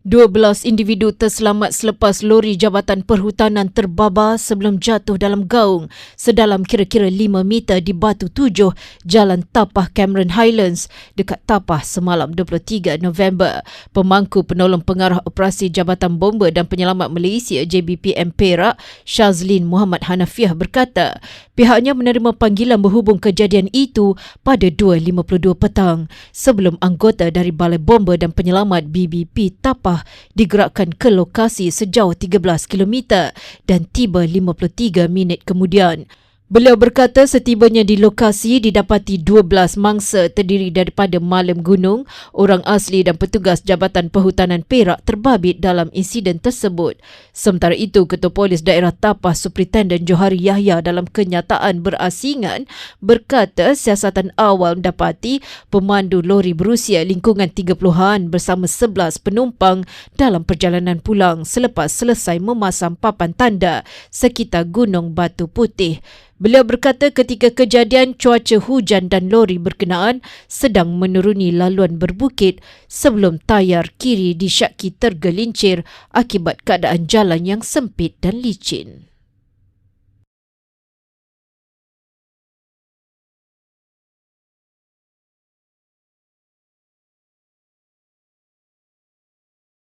12 individu terselamat selepas lori Jabatan Perhutanan terbabar sebelum jatuh dalam gaung sedalam kira-kira 5 meter di Batu Tujuh, Jalan Tapah Cameron Highlands dekat Tapah semalam 23 November. Pemangku penolong pengarah operasi Jabatan Bomba dan Penyelamat Malaysia JBPM Perak, Shazlin Muhammad Hanafiah berkata, pihaknya menerima panggilan berhubung kejadian itu pada 2.52 petang sebelum anggota dari Balai Bomba dan Penyelamat BBP Tapah digerakkan ke lokasi sejauh 13 km dan tiba 53 minit kemudian. Beliau berkata setibanya di lokasi didapati 12 mangsa terdiri daripada malam gunung, orang asli dan petugas Jabatan Perhutanan Perak terbabit dalam insiden tersebut. Sementara itu, Ketua Polis Daerah Tapah Superintendent Johari Yahya dalam kenyataan berasingan berkata siasatan awal mendapati pemandu lori berusia lingkungan 30-an bersama 11 penumpang dalam perjalanan pulang selepas selesai memasang papan tanda sekitar Gunung Batu Putih. Beliau berkata ketika kejadian cuaca hujan dan lori berkenaan sedang menuruni laluan berbukit sebelum tayar kiri disyaki tergelincir akibat keadaan jalan yang sempit dan licin.